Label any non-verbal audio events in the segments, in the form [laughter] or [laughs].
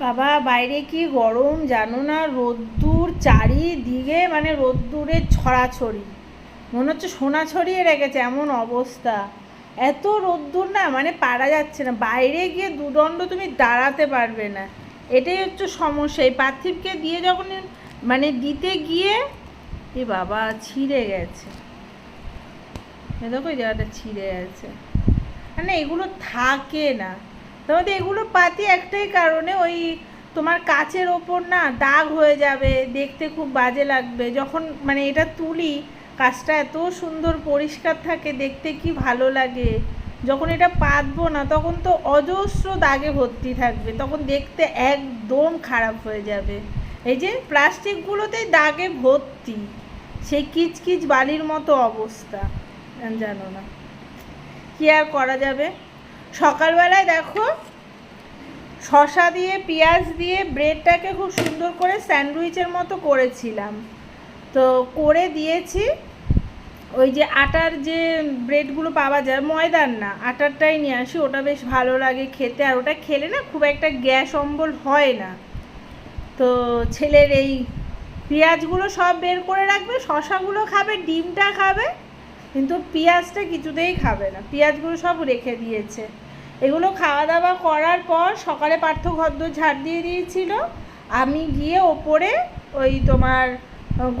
বাবা, বাইরে কি গরম জানো না? রোদ্দুর চারিদিকে মানে রোদ্দুরে ছড়াছড়ি। মনে হচ্ছে সোনা ছড়িয়ে রেখেছে, এমন অবস্থা। এত রোদ্দুর না মানে পারা যাচ্ছে না। বাইরে গিয়ে দুদণ্ড তুমি দাঁড়াতে পারবে না। এটাই হচ্ছে সমস্যা। এই পার্থিবকে দিয়ে যখন মানে দিতে গিয়ে, এ বাবা, ছিঁড়ে গেছে। দেখো এই জায়গাটা ছিঁড়ে গেছে। মানে এগুলো থাকে না। তোমাদের এগুলো পাতি একটাই কারণে ওই তোমার কাচের ওপর না দাগ হয়ে যাবে, দেখতে খুব বাজে লাগবে। যখন মানে এটা তুলি কাজটা এত সুন্দর পরিষ্কার থাকে, দেখতে কি ভালো লাগে। যখন এটা পাতবো না, তখন তো অজস্র দাগে ভর্তি থাকবে। তখন দেখতে একদম খারাপ হয়ে যাবে। এই যে প্লাস্টিকগুলোতেই দাগে ভর্তি, সেই কিচকিচ বালির মতো অবস্থা। জানো না। কি আর করা যাবে? সকালবেলায় দেখো শশা দিয়ে, পেঁয়াজ দিয়ে ব্রেডটাকে খুব সুন্দর করে স্যান্ডউইচের মতো করেছিলাম। তো করে দিয়েছি, ওই যে আটার যে ব্রেডগুলো পাওয়া যায়, ময়দার না, আটারটাই নিয়ে আসি, ওটা বেশ ভালো লাগে খেতে, আর ওটা খেলে না খুব একটা গ্যাস অম্বল হয় না। তো ছেলের এই পেঁয়াজগুলো সব বের করে রাখবে শশাগুলো খাবে, ডিমটা খাবে কিন্তু পেঁয়াজটা কিছুতেই খাবে না। পেঁয়াজগুলো সব রেখে দিয়েছে। এগুলো খাওয়া দাওয়া করার পর সকালে পার্থ ঘরদোর ঝাড় দিয়ে দিয়েছিল। আমি গিয়ে ওপরে ওই তোমার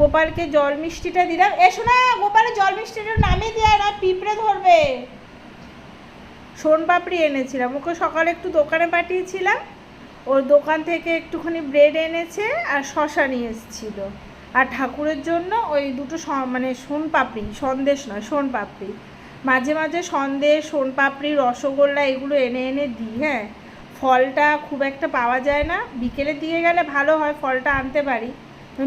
গোপালকে জল মিষ্টিটা দিলাম। এসো না গোপালের জল মিষ্টিটা নামে দেয় না, পিঁপড়ে ধরবে। সোন পাপড়ি এনেছিলাম। ওকে সকালে একটু দোকানে পাঠিয়েছিলাম। ওর দোকান থেকে একটুখানি ব্রেড এনেছে আর শশা নিয়ে এসেছিল। আর ঠাকুরের জন্য ওই দুটো মানে সোন পাপড়ি, সন্দেশ নয়, সোন পাপড়ি। মাঝে মাঝে সন্দেশ, সোন পাপড়ি, রসগোল্লা এগুলো এনে এনে দিই হ্যাঁ। ফলটা খুব একটা পাওয়া যায় না। বিকেলের দিকে গেলে ভালো হয় ফলটা আনতে পারি।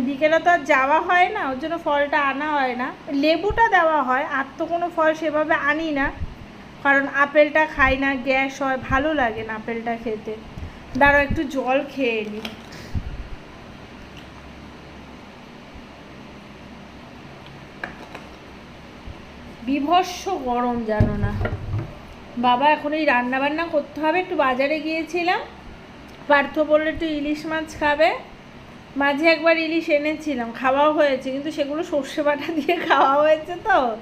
বিকেলে তো আর যাওয়া হয় না, ওর জন্য ফলটা আনা হয় না। লেবুটা দেওয়া হয়, আর তো কোনো ফল সেভাবে আনি না। কারণ আপেলটা খাই না, গ্যাস হয়, ভালো লাগে না আপেলটা খেতে। দাঁড়াও, একটু জল খেয়ে নিই বিভৎস গরম, জানো না। বাবা, এখন এই রান্না বান্না করতে হবে। একটু বাজারে গিয়েছিলাম। পার্থ বলল, একটু ইলিশ মাছ খাবে। মাঝে একবার ইলিশ এনেছিলাম। খাওয়াও হয়েছে, কিন্তু সেগুলো সর্ষে বাটা দিয়ে খাওয়া হয়েছে তো।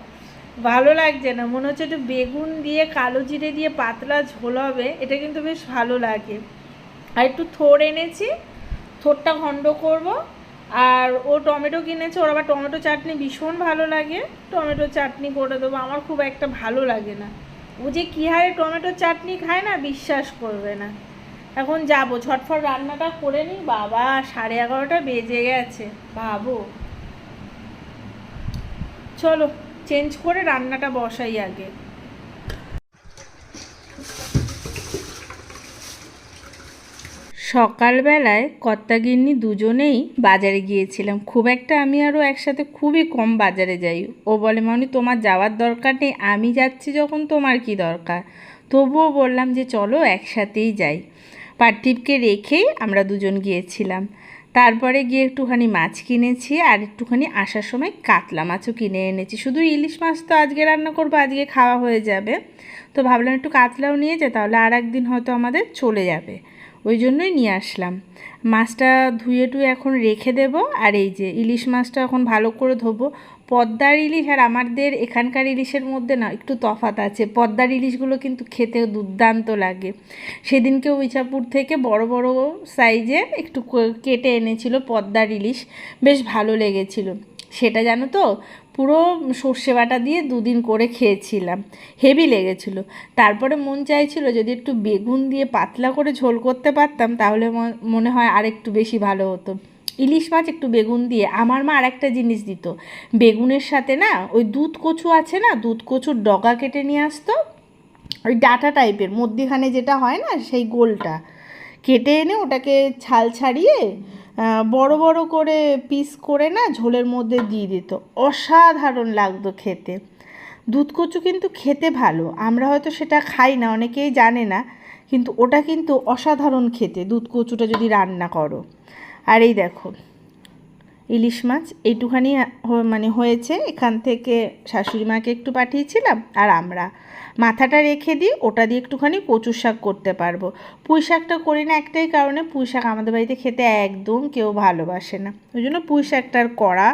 ভালো লাগছে না। মনে হচ্ছে একটু বেগুন দিয়ে, কালো জিরে দিয়ে পাতলা ঝোল হবে। এটা কিন্তু বেশ ভালো লাগে। আর একটু থোর এনেছি। থোরটা খণ্ড করব। আর ও টমেটো কিনেছে, ওর আবার টমেটো চাটনি ভীষণ ভালো লাগে। টমেটো চাটনি করে দেবো, আমার খুব একটা ভালো লাগে না। ও যে কী হারে টমেটো চাটনি খায় না, বিশ্বাস করবে না। এখন যাব, ঝটফট রান্নাটা করে নিই বাবা, সাড়ে এগারোটা বেজে গেছে, ভাবো। চলো চেঞ্জ করে রান্নাটা বসাই আগে। সকালবেলায় কর্তাগিন্নি দুজনেই বাজারে গিয়েছিলাম। খুব একটা আমি আরও একসাথে খুবই কম বাজারে যাই। ও বলে মনি তোমার যাওয়ার দরকার নেই, আমি যাচ্ছি যখন তোমার কি দরকার। তবুও বললাম যে, চলো, একসাথেই যাই। পার্থিবকে রেখেই আমরা দুজন গিয়েছিলাম। তারপরে গিয়ে একটুখানি মাছ কিনেছি আর একটুখানি আসার সময় কাতলা মাছও কিনে এনেছি। শুধু ইলিশ মাছ তো আজকে রান্না করব, আজকে খাওয়া হয়ে যাবে। তো ভাবলাম একটু কাতলাও নিয়ে যায় তাহলে আর একদিন হয়তো আমাদের চলে যাবে। ওই জন্যই নিয়ে আসলাম। মাছটা ধুয়ে টুয়ে এখন রেখে দেব, আর এই যে ইলিশ মাছটা এখন ভালো করে ধোবো। পদ্মার ইলিশ আর আমাদের এখানকার ইলিশের মধ্যে না একটু তফাত আছে। পদ্মার ইলিশগুলো কিন্তু খেতে দুর্দান্ত লাগে। সেদিনকে ইছাপুর থেকে বড় বড় সাইজের একটু কেটে এনেছিল পদ্মার ইলিশ। বেশ ভালো লেগেছিল। সেটা জানো তো? পুরো সর্ষে বাটা দিয়ে দুদিন করে খেয়েছিলাম। হেভি লেগেছিল। তারপরে মন চাইছিল যদি একটু বেগুন দিয়ে পাতলা করে ঝোল করতে পারতাম, তাহলে মনে হয় আর একটু বেশি ভালো হতো। ইলিশ মাছ একটু বেগুন দিয়ে। আমার মা আর একটা জিনিস দিত। বেগুনের সাথে না, ওই দুধ কচু আছে না, দুধ কচুর ডগা কেটে নিয়ে আসতো। ওই ডাটা টাইপের, মধ্যিখানে যেটা হয় না, সেই গোলটা। কেটে এনে ওটাকে ছাল ছাড়িয়ে বড় বড় করে পিস করে না ঝোলের মধ্যে দিয়ে দিত। অসাধারণ লাগতো খেতে। দুধ কচু কিন্তু খেতে ভালো। আমরা হয়তো সেটা খাই না, অনেকেই জানে না, কিন্তু ওটা কিন্তু অসাধারণ খেতে দুধ কচুটা যদি রান্না করো। আর এই দেখো, ইলিশ মাছ এইটুখানি মানে হয়েছে। এখান থেকে শাশুড়ি মাকে একটু পাঠিয়েছিলাম, আর আমরা। মাথাটা রেখে দিই ওটা দিয়ে একটুখানি কচুর শাক করতে পারব। পুঁই শাকটা করি না একটাই কারণে পুঁই শাক আমাদের বাড়িতে খেতে একদম কেউ ভালোবাসে না। ওই জন্য পুঁই শাকটার করা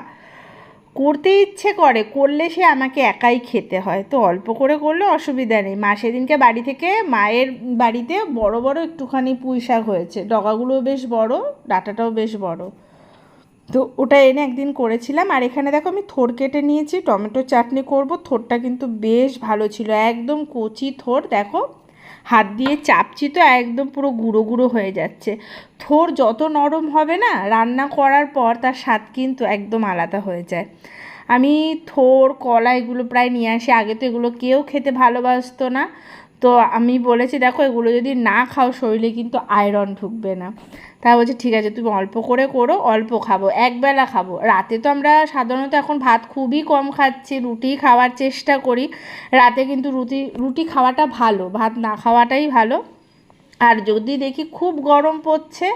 করতে ইচ্ছে করে, করলে সে আমাকে একাই খেতে হয়। তো অল্প করে করলে অসুবিধা নেই। মা সেদিনকে বাড়ি থেকে মায়ের বাড়িতে বড় বড় একটুখানি পুঁই শাক হয়েছে। ডগাগুলোও বেশ বড়, ডাটাটাও বেশ বড়। তো ওটা এনে একদিন করেছিলাম। আর এখানে দেখো আমি থোর কেটে নিয়েছি, টমেটো চাটনি করব। থোরটা কিন্তু বেশ ভালো ছিল, একদম কচি থোর, দেখো। হাত দিয়ে চাপছি তো, একদম পুরো গুঁড়ো গুঁড়ো হয়ে যাচ্ছে। থোর যত নরম হবে না, রান্না করার পর তার স্বাদ কিন্তু একদম আলাদা হয়ে যায়। আমি থোর, কলা এগুলো প্রায় নিয়ে আসি। আগে তো এগুলো কেউ খেতে ভালোবাসতো না। তো আমি বলেছি, দেখো, এগুলো যদি না খাও, শরীরে কিন্তু আয়রন ঢুকবে না। তা বলছে, ঠিক আছে, তুমি অল্প করে করো, অল্প খাব একবেলা খাব। রাতে তো আমরা সাধারণত এখন ভাত খুবই কম খাচ্ছি, রুটি খাওয়ার চেষ্টা করি। রাতে কিন্তু রুটি রুটি খাওয়াটা ভালো, ভাত না খাওয়াটাই ভালো। আর যদি দেখি খুব গরম পড়ছে,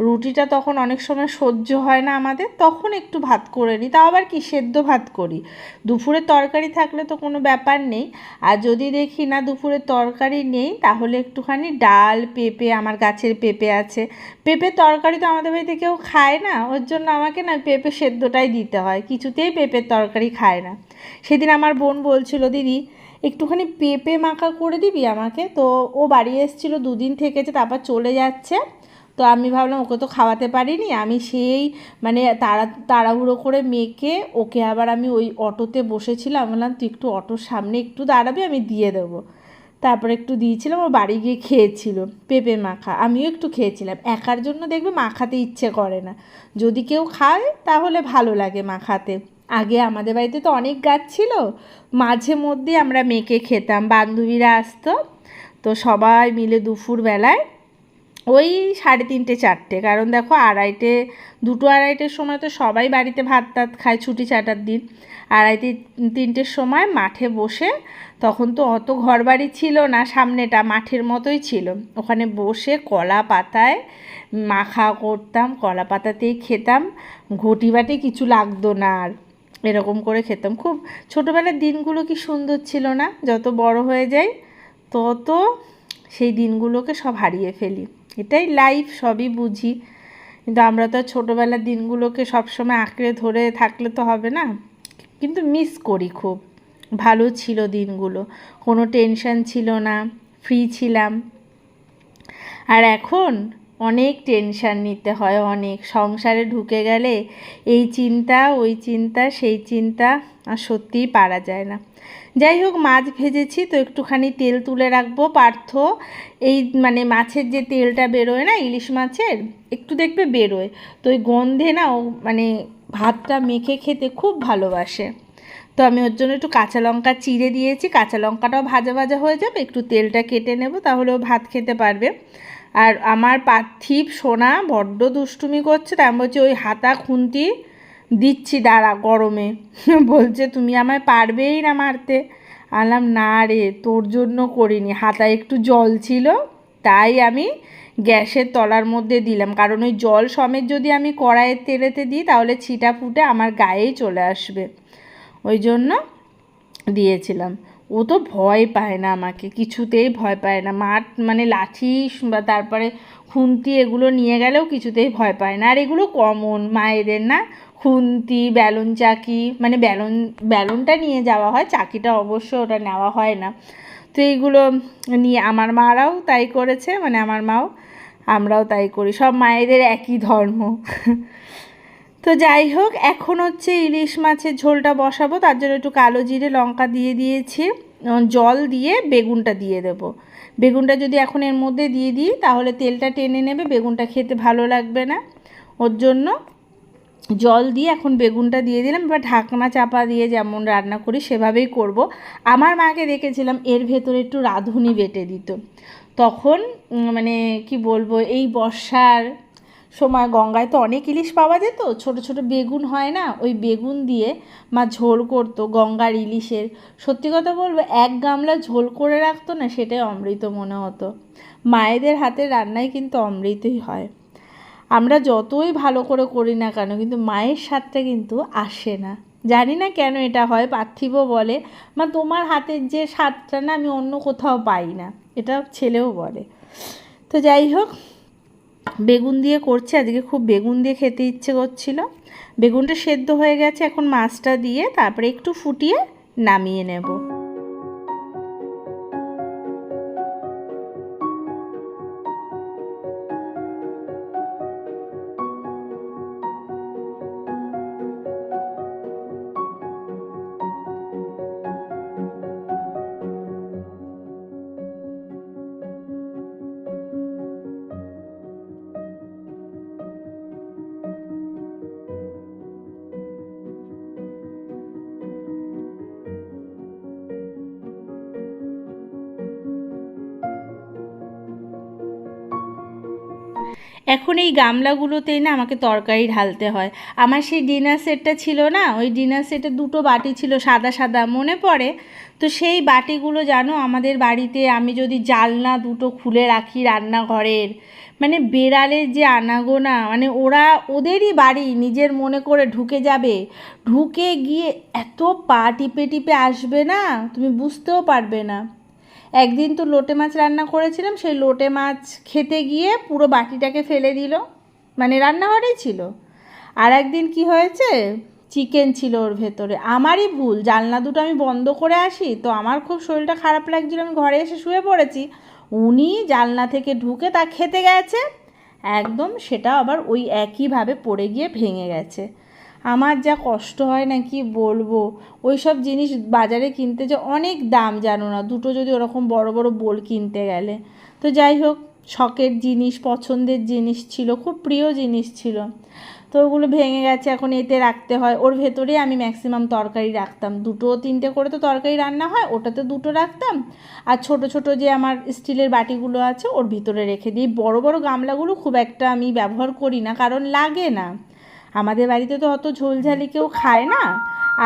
রুটিটা তখন অনেক সময় সহ্য হয় না আমাদের, তখন একটু ভাত করে নিই। তাও আবার কি, সেদ্ধ ভাত করি। দুপুরে তরকারি থাকলে তো কোনো ব্যাপার নেই। আর যদি দেখি না দুপুরে তরকারি নেই, তাহলে একটুখানি ডাল, পেঁপে, আমার গাছের পেঁপে আছে। পেঁপে তরকারি তো আমাদের বাড়িতে কেউ খায় না, ওর জন্য আমাকে না পেঁপে সেদ্ধটাই দিতে হয়। কিছুতেই পেঁপের তরকারি খায় না। সেদিন আমার বোন বলছিল, দিদি একটুখানি পেঁপে মাখা করে দিবি আমাকে। তো ও বাড়ি এসেছিল দুদিন থেকেছে, তারপর চলে যাচ্ছে। তো আমি ভাবলাম ওকে তো খাওয়াতে পারিনি। আমি সেই মানে তাড়া, তাড়াহুড়ো করে মেখে ওকে আবার আমি ওই অটোতে বসেছিলাম। বললাম, তুই একটু অটোর সামনে একটু দাঁড়াবি, আমি দিয়ে দেবো। তারপরে একটু দিয়েছিলাম, ও বাড়ি গিয়ে খেয়েছিল পেঁপে মাখা। আমিও একটু খেয়েছিলাম। একার জন্য দেখবে মাখাতে ইচ্ছে করে না। যদি কেউ খায়, তাহলে ভালো লাগে মাখাতে। আগে আমাদের বাড়িতে তো অনেক গাছ ছিল, মাঝে মধ্যে আমরা মেখে খেতাম, বান্ধবীরা আসতো, তো সবাই মিলে দুপুরবেলায় ওই সাড়ে তিনটে, চারটে, কারণ দেখো আড়াইটে, দুটো আড়াইটের সময় তো সবাই বাড়িতে ভাত টাত খায় ছুটি চাটার দিন, আড়াইটে, তিনটের সময় মাঠে বসে তখন তো অত ঘর বাড়ি ছিল না সামনেটা, মাঠের মতোই ছিল, ওখানে বসে কলা পাতায় মাখা করতাম, কলা পাতাতেই খেতাম ঘটি বাটি কিছু লাগতো না আর। এরকম করে খেতাম। খুব ছোটোবেলার দিনগুলো কি সুন্দর ছিল না? যত বড় হয়ে যাই, তত সেই দিনগুলোকে সব হারিয়ে ফেলি। এটাই লাইফ সবই বুঝি। কিন্তু আমরা তো ছোটোবেলার দিনগুলোকে সবসময় আঁকড়ে ধরে থাকলে তো হবে না। কিন্তু মিস করি খুব। ভালো ছিল দিনগুলো। কোনো টেনশন ছিল না। ফ্রি ছিলাম। আর এখন অনেক টেনশান নিতে হয়, অনেক। সংসারে ঢুকে গেলে এই চিন্তা, ওই চিন্তা, সেই চিন্তা আর সত্যিই পারা যায় না। যাই হোক, মাছ ভেজেছি তো একটুখানি তেল তুলে রাখব, পার্থ। এই মানে মাছের যে তেলটা বেরোয় না, ইলিশ মাছের, একটু দেখবে বেরোয়। তো ওই গন্ধে না, ও মানে ভাতটা মেখে খেতে খুব ভালোবাসে। তো আমি ওর জন্য একটু কাঁচা লঙ্কা চিড়ে দিয়েছি, কাঁচা লঙ্কাটাও ভাজা ভাজা হয়ে যাবে, একটু তেলটা কেটে নেব, তাহলে ও ভাত খেতে পারবে। আর আমার পার্থিব সোনা বড্ড দুষ্টুমি করছে, তাই আমি বলছি, ওই হাতা খুন্তি দিচ্ছি, দাঁড়া গরমে। [laughs] বলছে, তুমি আমায় পারবেই না মারতে। আনলাম না রে, তোর জন্য করিনি। হাতায় একটু জল ছিল, তাই আমি গ্যাসের তলার মধ্যে দিলাম। কারণ ওই জল সমেত যদি আমি কড়াইয়ের তেলেতে দিই, তাহলে ছিটা ফুটে আমার গায়েই চলে আসবে। ওই জন্য দিয়েছিলাম। ও তো ভয় পায় না আমাকে, কিছুতেই ভয় পায় না। মাঠ মানে লাঠি বা তারপরে খুন্তি এগুলো নিয়ে গেলেও কিছুতেই ভয় পায় না। আর এগুলো কমন মায়েদের না? খুন্তি, ব্যালন চাকি মানে ব্যালন, ব্যালনটা নিয়ে যাওয়া হয়, চাকিটা অবশ্য ওটা নেওয়া হয় না। তো এইগুলো নিয়ে আমার মারাও তাই করেছে মানে আমার মাও, আমরাও তাই করি। সব মায়েদের একই ধর্ম। তো যাই হোক, এখন হচ্ছে ইলিশ মাছের ঝোলটা বসাবো, তার জন্য একটু কালো জিরে, লঙ্কা দিয়ে দিয়েছি। জল দিয়ে বেগুনটা দিয়ে দেব। বেগুনটা যদি এখন এর মধ্যে দিয়ে দিই, তাহলে তেলটা টেনে নেবে, বেগুনটা খেতে ভালো লাগবে না। ওর জন্য জল দিয়ে এখন বেগুনটা দিয়ে দিলাম। এবার ঢাকনা চাপা দিয়ে যেমন রান্না করি, সেভাবেই করব। আমার মাকে দেখেছিলাম, এর ভেতরে একটু রাঁধুনি বেটে দিত। তখন মানে কি বলব, এই বর্ষার সময় গঙ্গায় তো অনেক ইলিশ পাওয়া যেত, ছোট ছোট বেগুন হয় না, ওই বেগুন দিয়ে মা ঝোল করতো গঙ্গার ইলিশের। সত্যি কথা বলব, এক গামলা ঝোল করে রাখতো না, সেটাই অমৃত মনে হতো। মায়েদের হাতের রান্নাই কিন্তু অমৃতই হয়। আমরা যতই ভালো করে করি না কেন, কিন্তু মায়ের স্বাদটা কিন্তু আসে না। জানি না কেন এটা হয় পার্থিবও বলে, মা তোমার হাতের যে স্বাদটা না, আমি অন্য কোথাও পাই না, এটা ছেলেও বলে। তো যাই হোক বেগুন দিয়ে করছে, আজকে খুব বেগুন দিয়ে খেতে ইচ্ছে করছিল। বেগুনটা সেদ্ধ হয়ে গেছে, এখন মাছটা দিয়ে তারপরে একটু ফুটিয়ে নামিয়ে নেব। এখন এই গামলাগুলোতেই না আমাকে তরকারি ঢালতে হয়। আমার সেই ডিনার সেটটা ছিল না, ওই ডিনার সেটে দুটো বাটি ছিল, সাদা সাদা, মনে পড়ে? তো সেই বাটিগুলো জানো, আমাদের বাড়িতে আমি যদি জালনা দুটো খুলে রাখি রান্নাঘরের মানে বেড়ালের যে আনাগোনা মানে ওরা ওদেরই বাড়ি, নিজের মনে করে ঢুকে যাবে। ঢুকে গিয়ে এত পা টিপে টিপে আসবে না, তুমি বুঝতেও পারবে না। একদিন তো লোটে মাছ রান্না করেছিলাম, সেই লোটে মাছ খেতে গিয়ে পুরো বাটিটাকে ফেলে দিল। মানে রান্নাঘরেই ছিল। আর একদিন কি হয়েছে? চিকেন ছিল ওর ভেতরে। আমারই ভুল, জানলা দুটো আমি বন্ধ করে আসি, তো আমার খুব শরীরটা খারাপ লাগছিল, আমি ঘরে এসে শুয়ে পড়েছি। উনি জানলা থেকে ঢুকে তা খেতে গেছে, একদম সেটা আবার ওই একইভাবে পড়ে গিয়ে ভেঙে গেছে। আমার যা কষ্ট হয় না কি বলব? ওই সব জিনিস বাজারে কিনতে যে অনেক দাম জানো না? দুটো যদি ওরকম বড় বড় বোল কিনতে গেলে। তো যাই হোক, শখের জিনিস, পছন্দের জিনিস ছিল, খুব প্রিয় জিনিস ছিল। তো ওগুলো ভেঙে গেছে, এখন এতে রাখতে হয়। ওর ভেতরে আমি ম্যাক্সিমাম তরকারি রাখতাম। দুটো তিনটে করে তো তরকারি রান্না হয়, ওটাতে দুটো রাখতাম। আর ছোট ছোট যে আমার স্টিলের বাটিগুলো আছে, ওর ভিতরে রেখে দিই। বড় বড় গামলাগুলো খুব একটা আমি ব্যবহার করি না, কারণ লাগে না। আমাদের বাড়িতে তো অত ঝোলঝালি কেউ খায় না।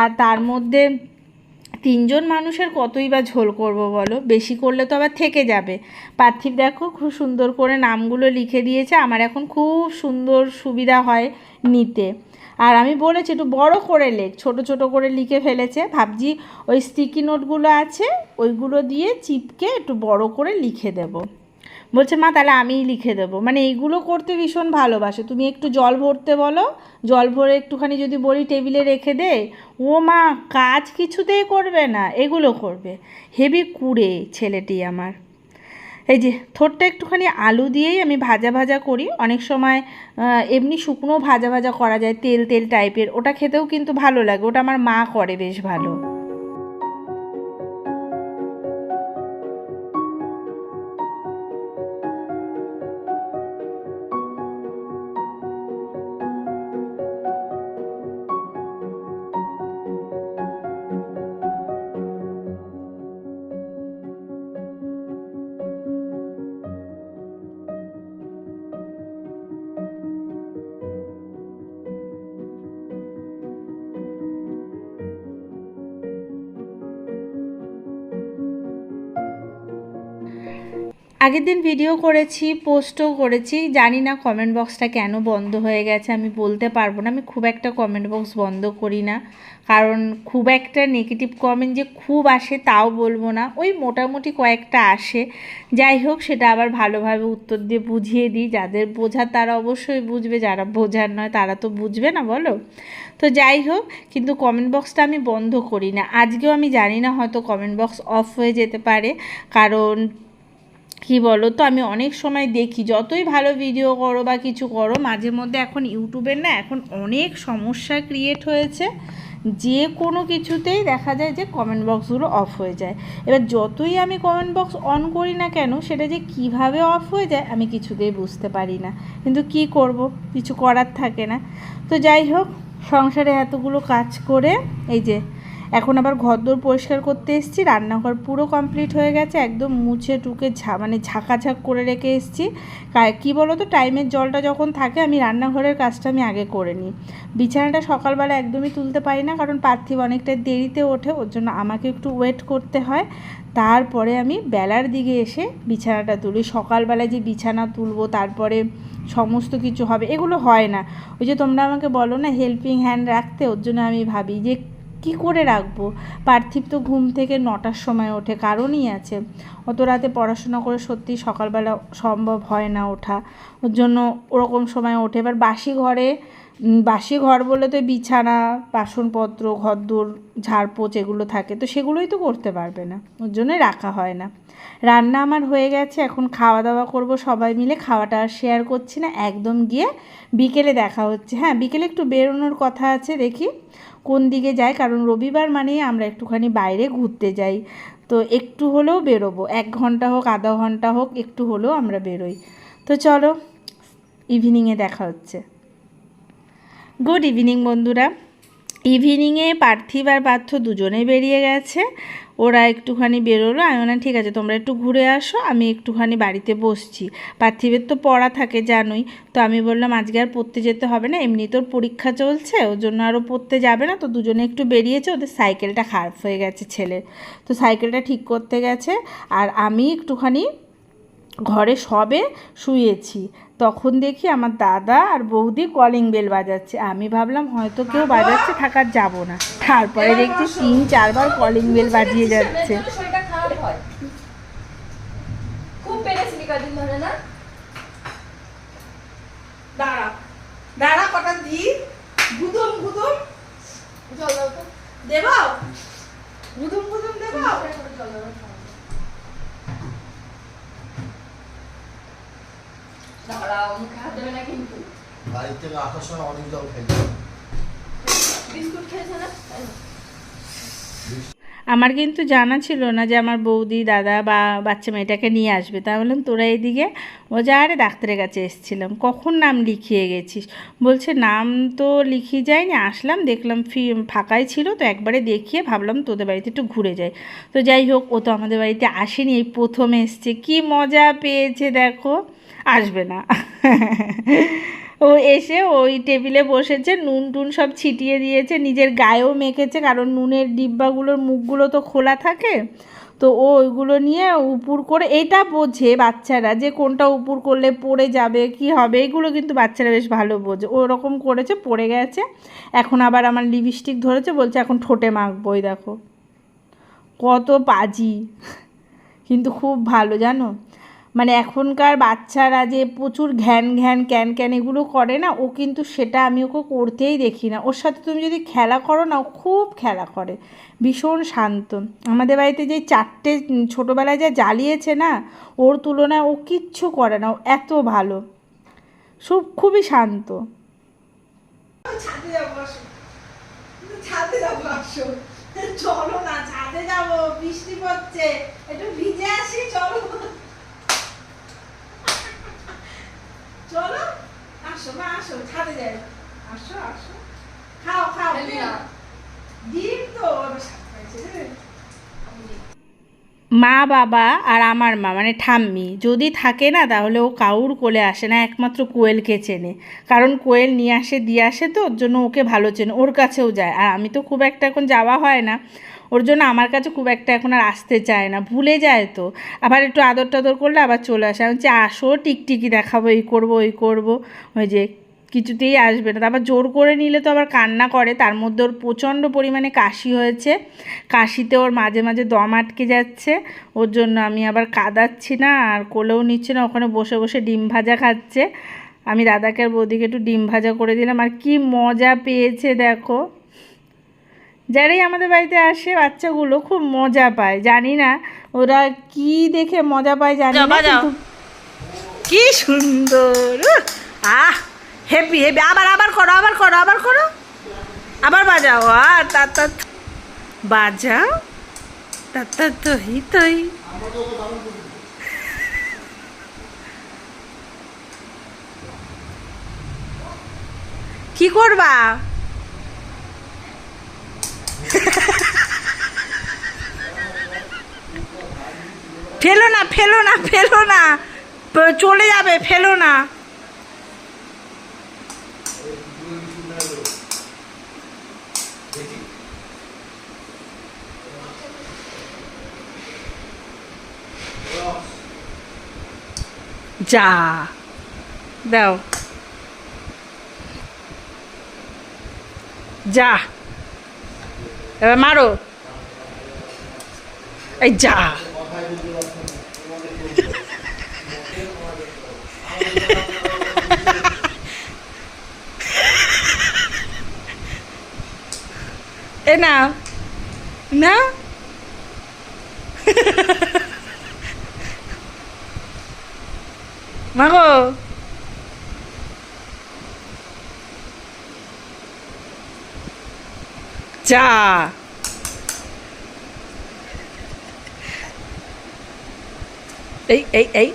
আর তার মধ্যে তিনজন মানুষের কতই বা ঝোল করব বলো? বেশি করলে তো আবার থেকে যাবে। পার্থিব দেখো, খুব সুন্দর করে নামগুলো লিখে দিয়েছে। আমার এখন খুব সুন্দর সুবিধা হয় নিতে। আর আমি বলেছি, একটু বড় করে লেখ, ছোট ছোট করে লিখে ফেলেছে। ভাবছি ওই স্টিকি নোটগুলো আছে, ওইগুলো দিয়ে চিপকে একটু বড় করে লিখে দেবো। বলছে, মা, তাহলে আমিই লিখে দেবো। মানে এইগুলো করতে ভীষণ ভালোবাসে। তুমি একটু জল ভরতে বলো, জল ভরে একটুখানি যদি বলি টেবিলে রেখে দে, ও মা কাজ কিছুতেই করবে না, এগুলো করবে। হেভি কুড়ে ছেলেটি আমার। এই যে, থোরটা একটুখানি আলু দিয়েই আমি ভাজা ভাজা করি। অনেক সময় এমনি শুকনো ভাজা ভাজা করা যায়, তেল তেল টাইপের ওটা খেতেও কিন্তু ভালো লাগে। ওটা আমার মা করে বেশ ভালো। আগের দিন ভিডিও করেছি পোস্টও করেছি। জানি না কমেন্ট বক্সটা কেন বন্ধ হয়ে গেছে, আমি বলতে পারব না। আমি খুব একটা কমেন্ট বক্স বন্ধ করি না। কারণ খুব একটা নেগেটিভ কমেন্ট যে খুব আসে তাও বলব না। ওই মোটামুটি কয়েকটা আসে। যাই হোক, সেটা আবার ভালোভাবে উত্তর দিয়ে বুঝিয়ে দিই। যাদের বোঝার তারা অবশ্যই বুঝবে, যারা বোঝার নয় তারা তো বুঝবে না, বলো? তো যাই হোক, কিন্তু কমেন্ট বক্সটা আমি বন্ধ করি না। আজকেও আমি জানি না হয়তো কমেন্ট বক্স অফ হয়ে যেতে পারে। কারণ কি বলো তো আমি অনেক সময় দেখি, যতই ভালো ভিডিও করো বা কিছু করো, মাঝে মধ্যে এখন ইউটিউবের না এখন অনেক সমস্যা ক্রিয়েট হয়েছে। যে কোনো কিছুতেই দেখা যায় যে কমেন্ট বক্সগুলো অফ হয়ে যায়। এবার যতই আমি কমেন্ট বক্স অন করি না কেন, সেটা যে কীভাবে অফ হয়ে যায়, আমি কিছুতেই বুঝতে পারি না। কিন্তু কি করব? কিছু করার থাকে না। তো যাই হোক, সংসারে এতগুলো কাজ করে, এই যে এখন আবার ঘরদোর পরিষ্কার করতে এসেছি, রান্নাঘর পুরো কমপ্লিট হয়ে গেছে, একদম মুছে টুকে ঝা মানে ঝাঁকাঝাঁক করে রেখে এসেছি। কী বলো তো টাইমের জলটা যখন থাকে, আমি রান্নাঘরের কাজটা আমি আগে করে নিই। বিছানাটা সকালবেলা একদমই তুলতে পারি না, কারণ পার্থিব অনেকটা দেরিতে ওঠে, ওর জন্য আমাকে একটু ওয়েট করতে হয়। তারপরে আমি বেলার দিকে এসে বিছানাটা তুলি। সকালবেলায় যে বিছানা তুলবো, তারপরে সমস্ত কিছু হবে, এগুলো হয় না। ওই যে তোমরা আমাকে বলো না হেল্পিং হ্যান্ড রাখতে, ওর জন্য আমি ভাবি যে কি করে রাখব? পার্থিব তো ঘুম থেকে নটার সময় ওঠে, কারণই আছে। অত রাতে পড়াশোনা করে সত্যি সকালবেলা সম্ভব হয় না ওঠা। ওর জন্য ওরকম সময় ওঠে। এবার বাসি ঘরে বাসি ঘর বলে তো বিছানা, বাসনপত্র, ঘরদোর ঝাড়পোছ এগুলো থাকে। তো সেগুলোই তো করতে পারবে না। ওর জন্যই রাখা হয় না। রান্না আমার হয়ে গেছে। এখন খাওয়া দাওয়া করব সবাই মিলে। খাওয়াটা আর শেয়ার করছি না। একদম গিয়ে বিকেলে দেখা হচ্ছে। হ্যাঁ বিকেলে একটু বেরোনোর কথা আছে, দেখি। কোন দিকে যায় কারণ রবিবার মানে আমরা একটুখানি বাইরে ঘুরতে যাই। তো একটু হলেও বেরোবো। এক ঘণ্টা হোক, আধা ঘণ্টা হোক, একটু হলেও আমরা বেরোই। তো চলো ইভিনিংয়ে দেখা হচ্ছে। গুড ইভিনিং বন্ধুরা। ইভিনিংয়ে পার্থিব আর পার্থ দুজনে বেরিয়ে গেছে। ওরা একটুখানি বেরোলো। আমি বললাম, ঠিক আছে, তোমরা একটু ঘুরে আসো, আমি একটুখানি বাড়িতে বসছি। পার্থিবের তো পড়া থাকে, জানোই। তো আমি বললাম, আজকে আর পড়তে যেতে হবে না, এমনি তোর পরীক্ষা চলছে, ওর জন্য আরও পড়তে যাবে না, তো দুজনে একটু বেরিয়েছে, ওদের সাইকেলটা খারাপ হয়ে গেছে ছেলের তো সাইকেলটা ঠিক করতে গেছে, আর আমি একটুখানি ঘরে সবে শুয়েছি। তখন দেখি আমার দাদা আর বৌদি কলিং বেল বাজাচ্ছে। আমি ভাবলাম হয়তো কেউ বাজাচ্ছে থাকার যাব না। তারপরে দেখছি তিন, চারবার কলিং বেল বাজিয়ে যাচ্ছে জল দাও দাঁড়াও মুখে হাত দেবে না কিন্তু। বাড়ি থেকে আসার সময় অনেক জল বিস্কুট খেয়েছে না? আমার কিন্তু জানা ছিল না যে আমার বৌদি দাদা বা বাচ্চা মেয়েটাকে নিয়ে আসবে। তা বললাম তোরা এইদিকে ও যা আরে ডাক্তারের কাছে এসেছিলাম। কখন নাম লিখিয়ে গেছিস? বলছে নাম তো লিখিয়ে যায়নি। আসলাম দেখলাম ফি ফাঁকাই ছিল। তো একবারে দেখিয়ে ভাবলাম তোদের বাড়িতে একটু ঘুরে যাই। তো যাই হোক ও তো আমাদের বাড়িতে আসেনি। এই প্রথম এসছে। কি মজা পেয়েছে দেখো। আসবে না। ও এসে ওই টেবিলে বসেছে, নুন টুন সব ছিটিয়ে দিয়েছে, নিজের গায়েও মেখেছে, কারণ নুনের ডিব্বাগুলোর মুখগুলো তো খোলা থাকে। তো ও ওইগুলো নিয়ে উপুর করে, এটা বোঝে বাচ্চারা যে কোনটা উপুর করলে পড়ে যাবে, কি হবে, এগুলো কিন্তু বাচ্চারা বেশ ভালো বোঝে। ওরকম করেছে, পড়ে গেছে। এখন আবার আমার লিপস্টিক ধরেছে, বলছে এখন ঠোঁটে মাখবো দেখো। কত পাজি। কিন্তু খুব ভালো, জানো? মানে এখনকার বাচ্চারা যে প্রচুর ঘ্যান ঘ্যান, ক্যান ক্যান এগুলো করে না, ও কিন্তু সেটা আমি ওকে করতেই দেখি না। ওর সাথে তুমি যদি খেলা করো না, ও খুব খেলা করে, ভীষণ শান্ত। আমাদের বাড়িতে যে চারটে ছোটোবেলায় যা জ্বালিয়েছে না, ওর তুলনায় ও কিচ্ছু করে না, ও এত ভালো। সব খুবই শান্ত। চলো না, ছাদে যাব, বৃষ্টি পড়ছে। একটু ভিজে আসি চলো চলো আসো মা আসো ছাদে যাই আসো আসো খাও খাও খেলি না। ডিম তো এবার সাত পাইছে রে। মা বাবা আর আমার মা মানে ঠাম্মি, যদি থাকে না তাহলে ও কাউর কোলে আসে না, একমাত্র কোয়েলকে চেনে। কারণ কোয়েল নিয়ে আসে, দিয়ে আসে তো, ওর জন্য ওকে ভালো চেনে, ওর কাছেও যায়। আর আমি তো খুব একটা এখন যাওয়া হয় না, ওর জন্য আমার কাছে খুব একটা এখন আর আসতে চায় না, ভুলে যায় তো। আবার একটু আদর টাদর করলে আবার চলে আসে। আমি বলছি, আসো, টিকটিকি দেখাবো, এই করব, ওই করব। ওই যে কিছুতেই আসবে না। তারপর জোর করে নিলে তো আবার কান্না করে। তার মধ্যে ওর প্রচণ্ড পরিমাণে কাশি হয়েছে। কাশিতে ওর মাঝে মাঝে দম আটকে যাচ্ছে। ওর জন্য আমি আবার কাদাচ্ছি না আর কোলেও নিচ্ছি না। ওখানে বসে বসে ডিম ভাজা খাচ্ছে। আমি দাদাকে আর বৌদিকে একটু ডিম ভাজা করে দিলাম। আর কি মজা পেয়েছে দেখো। যারাই আমাদের বাড়িতে আসে বাচ্চাগুলো খুব মজা পায়। জানি না ওরা কি দেখে মজা পায় জানি না কি সুন্দর। আহ। Happy happy. আবার আবার করো আবার করো আবার করো। আবার বাজাও। আর তা বাজাও। তার তো তহি তহি কি করবা? ফেলো না ফেলো না ফেলো না। চলে যাবে, ফেলো না। যা দাও যা এবার মারো এই যা এ না না মাগো। যা। এই এই এই।